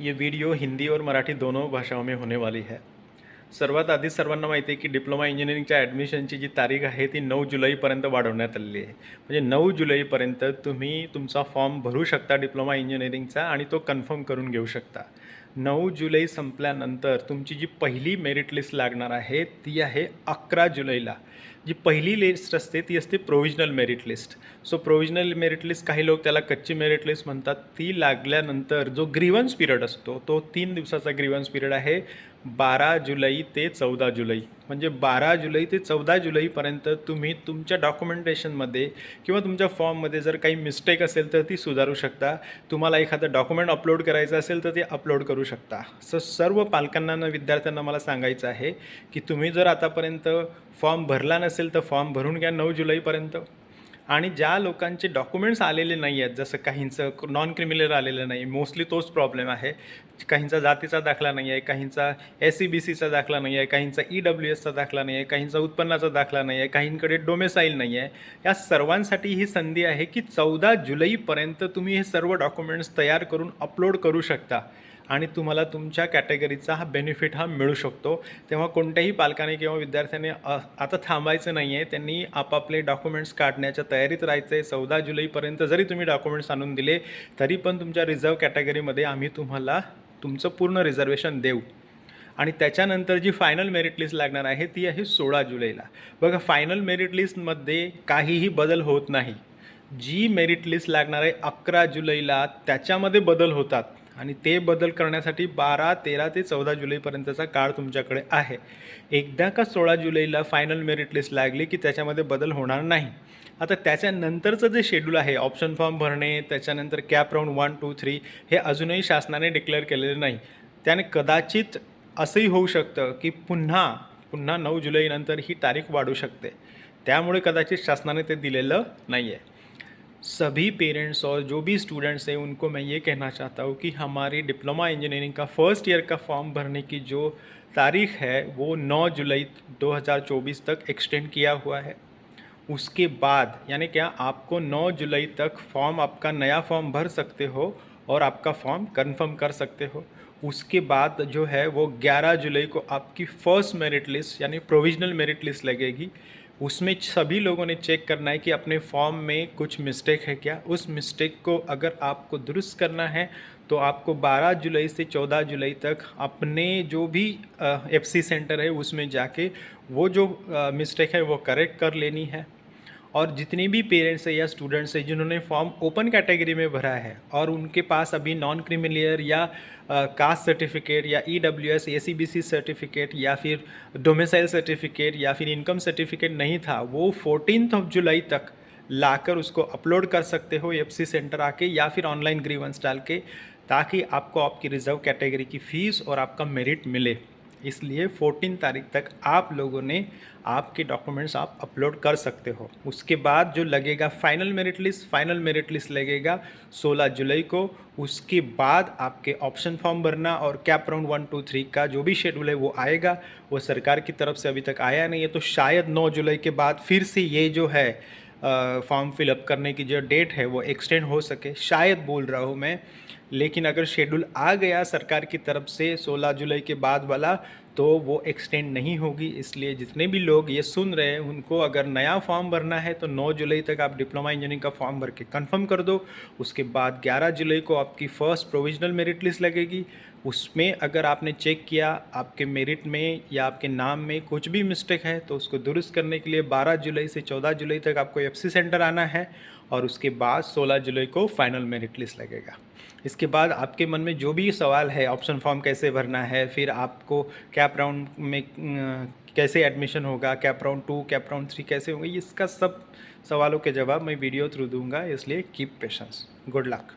ये वीडियो हिंदी और मराठी दोनों भाषाओं में होने वाली है। सर्वात आधी सर्वांना माहिती आहे की डिप्लोमा इंजिनिअरिंगच्या ॲडमिशनची जी तारीख आहे ती नऊ जुलैपर्यंत वाढवण्यात आलेली आहे. म्हणजे नऊ जुलैपर्यंत तुम्ही तुमचा फॉर्म भरू शकता डिप्लोमा इंजिनिअरिंगचा आणि तो कन्फर्म करून घेऊ शकता. नऊ जुलै संपल्यानंतर तुमची जी पहिली मेरिट लिस्ट लागणार आहे ती आहे अकरा जुलैला. जी पहिली लिस्ट असते ती असते provisional merit list so provisional merit list काही लोक त्याला कच्ची मेरिट लिस्ट म्हणतात. ती लागल्यानंतर जो ग्रीवन्स पिरियड असतो तो तीन दिवसाचा ग्रीवन्स पिरियड आहे. बारा जुलै ते चौदा जुलै. म्हणजे बारा जुलै ते चौदा जुलैपर्यंत तुम्ही तुमच्या डॉक्युमेंटेशनमध्ये किंवा तुमच्या फॉर्ममध्ये जर काही मिस्टेक असेल तर ती सुधारू शकता. तुम्हाला एखादं डॉक्युमेंट अपलोड करायचं असेल तर ते अपलोड करू शकता. सो सर्व पालकांना विद्यार्थ्यांना मला सांगायचं आहे की तुम्ही जर आतापर्यंत फॉर्म भरला नसेल तर फॉर्म भरून घ्या नऊ जुलैपर्यंत. आणि ज्या लोकांचे डॉक्युमेंट्स आलेले नाही आहेत जसं काहींचं नॉन क्रिमिनल आलेलं नाही मोस्टली तोच प्रॉब्लेम आहे. काहींचा जातीचा दाखला नाही आहे काहींचा एस सी बी सीचा दाखला नाही आहे काहींचा ई डब्ल्यू एसचा दाखला नाही आहे काहींचा उत्पन्नाचा दाखला नाही आहे काहींकडे डोमेसाईल नाही आहे. या सर्वांसाठी ही संधी आहे की चौदा जुलैपर्यंत तुम्ही हे सर्व डॉक्युमेंट्स तयार करून अपलोड करू शकता. आणि तुम्हाला तुमच्या कॅटेगरीचा हा बेनिफिट हा मिळू शकतो. तेव्हा कोणत्याही पालकाने किंवा विद्यार्थ्याने आता थांबायचं नाही आहे त्यांनी आपापले डॉक्युमेंट्स काढण्याच्या तयारीत राहायचं आहे चौदा जुलैपर्यंत जरी तुम्ही डॉक्युमेंट्स आणून दिले तरी पण तुमच्या रिझर्व कॅटेगरीमध्ये आम्ही तुम्हाला तुमचं पूर्ण रिझर्वेशन देऊ. आणि त्याच्यानंतर जी फायनल मेरिट लिस्ट लागणार आहे ती आहे सोळा जुलैला. बघा फायनल मेरिट लिस्टमध्ये काहीही बदल होत नाही. जी मेरिट लिस्ट लागणार आहे अकरा जुलैला त्याच्यामध्ये बदल होतात. आणि ते बदल करण्यासाठी बारा तेरा ते चौदा जुलैपर्यंतचा काळ तुमच्याकडे आहे. एकदा का सोळा जुलैला फायनल मेरिट लिस्ट लागली की त्याच्यामध्ये बदल होणार नाही? आता त्याच्यानंतरचं जे शेड्यूल आहे ऑप्शन फॉर्म भरणे त्याच्यानंतर CAP round one two three हे अजूनही शासनाने डिक्लेअर केलेलं नाही. त्याने कदाचित असंही होऊ शकतं की पुन्हा पुन्हा नऊ जुलैनंतर ही तारीख वाढू शकते. त्यामुळे कदाचित शासनाने ते दिलेलं नाही आहे सभी पेरेंट्स और जो भी स्टूडेंट्स हैं, उनको मैं ये कहना चाहता हूँ कि हमारी डिप्लोमा इंजीनियरिंग का फ़र्स्ट ईयर का फॉर्म भरने की जो तारीख है, वो 9 जुलाई 2024 तक एक्सटेंड किया हुआ है। उसके बाद, यानी क्या आपको 9 जुलाई तक फॉर्म, आपका नया फॉर्म भर सकते हो और आपका फॉर्म कंफर्म कर सकते हो। उसके बाद जो है, वो 11 जुलाई को आपकी फ़र्स्ट मेरिट लिस्ट, यानी प्रोविजनल मेरिट लिस्ट लगेगी। उसमें सभी लोगों ने चेक करना है कि अपने फॉर्म में कुछ मिस्टेक है क्या। उस मिस्टेक को अगर आपको दुरुस्त करना है तो आपको 12 जुलाई से 14 जुलाई तक अपने जो भी एफ़ सी सेंटर है, उसमें जाके वो जो मिस्टेक है वो करेक्ट कर लेनी है। और जितने भी पेरेंट्स हैं या स्टूडेंट्स हैं, जिन्होंने फॉर्म ओपन कैटेगरी में भरा है, और उनके पास अभी नॉन क्रिमिलियर या कास्ट सर्टिफिकेट या E W S A C B C certificate या फिर डोमिसाइल सर्टिफिकेट या फिर इनकम सर्टिफिकेट नहीं था, वो फोर्टीन ऑफ़ जुलाई तक लाकर उसको अपलोड कर सकते हो एफ़ सी सेंटर आके या फिर ऑनलाइन ग्रीवेंस डाल के, ताकि आपको आपकी रिज़र्व कैटेगरी की फ़ीस और आपका मेरिट मिले। इसलिए 14 तारीख तक आप लोगों ने आपके डॉक्यूमेंट्स आप अपलोड कर सकते हो। उसके बाद जो लगेगा final merit list final merit list लगेगा 16 जुलाई को। उसके बाद आपके ऑप्शन फॉर्म भरना और CAP round one two three का जो भी शेड्यूल है वो आएगा। वो सरकार की तरफ़ से अभी तक आया नहीं है तो शायद 9 जुलाई के बाद फिर से ये जो है फॉर्म फिलअप करने की जो डेट है वो एक्सटेंड हो सके। शायद बोल रहा हूँ मैं लेकिन अगर शेड्यूल आ गया सरकार की तरफ़ से 16 जुलाई के बाद वाला तो वो एक्सटेंड नहीं होगी। इसलिए जितने भी लोग ये सुन रहे हैं, उनको अगर नया फॉर्म भरना है तो 9 जुलाई तक आप डिप्लोमा इंजीनियरिंग का फॉर्म भर के कन्फर्म कर दो। उसके बाद 11 जुलाई को आपकी फ़र्स्ट प्रोविजनल मेरिट लिस्ट लगेगी। उसमें अगर आपने चेक किया, आपके मेरिट में या आपके नाम में कुछ भी मिस्टेक है तो उसको दुरुस्त करने के लिए 12 जुलाई से 14 जुलाई तक आपको एफसी सेंटर आना है। और उसके बाद 16 जुलाई को फाइनल मेरिट लिस्ट लगेगा। इसके बाद आपके मन में जो भी सवाल है ऑप्शन फॉर्म कैसे भरना है, फिर आपको कैप राउंड में कैसे एडमिशन होगा CAP round two CAP round three कैसे होंगे, इसका सब सवालों के जवाब मैं वीडियो थ्रू दूँगा, इसलिए कीप पेशेंस गुड लक